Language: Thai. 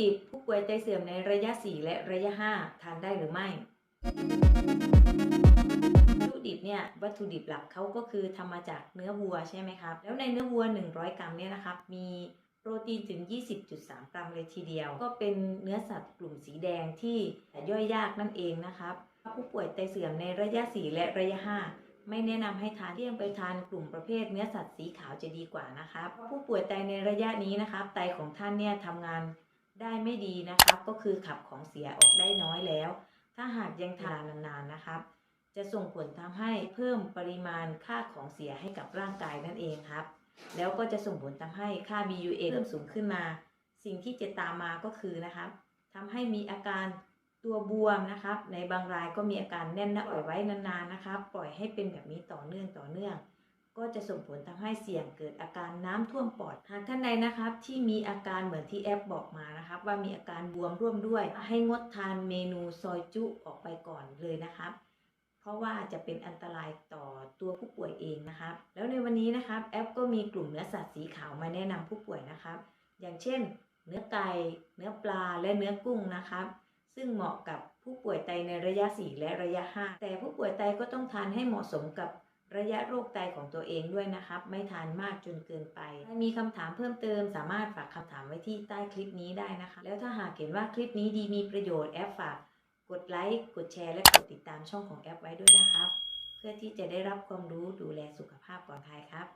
ดิบผู้ป่วยไตเสื่อมในระยะ 4 และระยะ 5 ทานได้หรือไม่วัตถุดิบเนี่ยวัตถุดิบหลักเขาก็คือทำมาจากเนื้อวัวใช่ไหมครับแล้วในเนื้อวัว 100 กรัมเนี่ยนะครับมีโปรตีนถึง 20.3 กรัมเลยทีเดียว ก็เป็นเนื้อสัตว์กลุ่มสีแดงที่ย่อยยากนั่นเองนะครับผู้ป่วยไตเสื่อมในระยะ 4 และระยะ 5 ไม่แนะนำให้ทานเลี่ยงไปทานกลุ่มประเภทเนื้อสัตว์สีขาวจะดีกว่านะครับผู้ป่วยไตในระยะนี้นะครับไตของท่านเนี่ยทำงาน ได้ไม่ดีนะครับ ก็คือขับของเสียออกได้น้อยแล้ว ถ้าหากยังทานนานๆนะครับ จะส่งผลทำให้เพิ่มปริมาณค่าของเสียให้กับร่างกายนั่นเองครับ แล้วก็จะส่งผลทำให้ค่า BUN เพิ่มสูงขึ้นมา สิ่งที่จะตามมาก็คือนะครับทำให้มีอาการตัวบวมนะครับ ในบางรายก็มีอาการแน่นหน้าอกไว้นานๆนะครับ ปล่อยให้เป็นแบบนี้ต่อเนื่องต่อเนื่อง ก็จะส่งผลทำให้เสี่ยงเกิดอาการน้ำท่วมปอด หากท่านใดนะครับ ที่มีอาการเหมือนที่แอปบอกมานะครับ ว่ามีอาการบวมร่วมด้วย ให้งดทานเมนูซอยจุออกไปก่อนเลยนะครับ เพราะว่าจะเป็นอันตรายต่อตัวผู้ป่วยเองนะครับ แล้วในวันนี้นะครับแอปก็มีกลุ่มเนื้อสัตว์สีขาวมาแนะนำผู้ป่วยนะครับ อย่างเช่น เนื้อไก่เนื้อปลาและเนื้อกุ้งนะครับซึ่งเหมาะกับผู้ป่วยไตในระยะ 4 และระยะ 5 แต่ผู้ป่วยไตก็ต้องทานให้เหมาะสมกับ ระยะโรคไตของตัวเองด้วยนะครับ ไม่ทานมากจนเกินไปมีคำถามเพิ่มเติมสามารถฝากคำถามไว้ที่ใต้คลิปนี้ได้นะคะ แล้วถ้าหากเห็นว่าคลิปนี้ดีมีประโยชน์แอปฝากกดไลค์กดแชร์และกดติดตามช่องของแอปไว้ด้วยนะครับ เพื่อที่จะได้รับความรู้ดูแลสุขภาพปลอดภัยครับ